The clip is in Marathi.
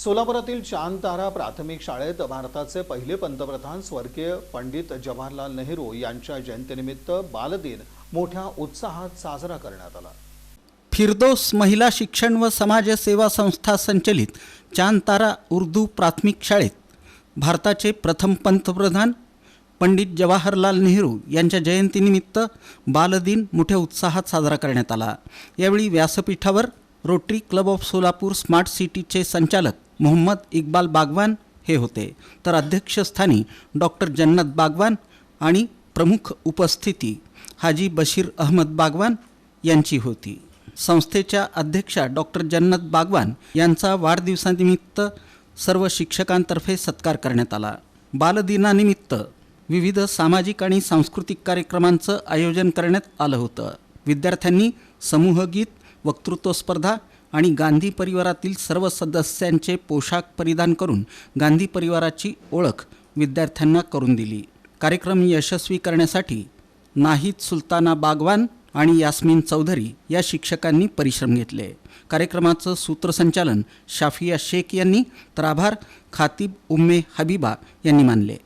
सोलापुरातील चांद तारा प्राथमिक शाळेत भारताचे पहिले पंतप्रधान स्वर्गीय पंडित जवाहरलाल नेहरू यांच्या जयंतीनिमित्त बालदिन मोठ्या उत्साहात साजरा करण्यात आला. फिरदोस महिला शिक्षण व समाज सेवा संस्था संचलित चांद तारा उर्दू प्राथमिक शाळेत भारताचे प्रथम पंतप्रधान पंडित जवाहरलाल नेहरू यांच्या जयंतीनिमित्त बालदिन मोठ्या उत्साहात साजरा करण्यात आला. यावेळी व्यासपीठावर rotary club of Solapur smart सिटीचे संचालक मोहम्मद इक्बाल बागवान हे होते. तर अध्यक्षस्थानी डॉक्टर जन्नत बागवान आणि प्रमुख उपस्थिती हाजी बशीर अहमद बागवान यांची होती. संस्थेच्या अध्यक्षा डॉक्टर जन्नत बागवान यांचा वाढदिवसानिमित्त सर्व शिक्षकांतर्फे सत्कार करण्यात आला. बालदिनानिमित्त विविध सामाजिक आणि सांस्कृतिक कार्यक्रमांचं आयोजन करण्यात आलं होतं. विद्यार्थ्यांनी समूहगीत वक्तृत्व स्पर्धा आणि गांधी परिवारातील सर्व सदस्यांचे पोशाख परिधान करून गांधी परिवाराची ओळख विद्यार्थ्यांना करून दिली. कार्यक्रम यशस्वी करण्यासाठी नाहीद सुलताना बागवान आणि यास्मिन चौधरी या शिक्षकांनी परिश्रम घेतले. कार्यक्रमाचं सूत्रसंचालन शाफिया शेख यांनी तर आभार खातीब उम्मे हबीबा यांनी मानले.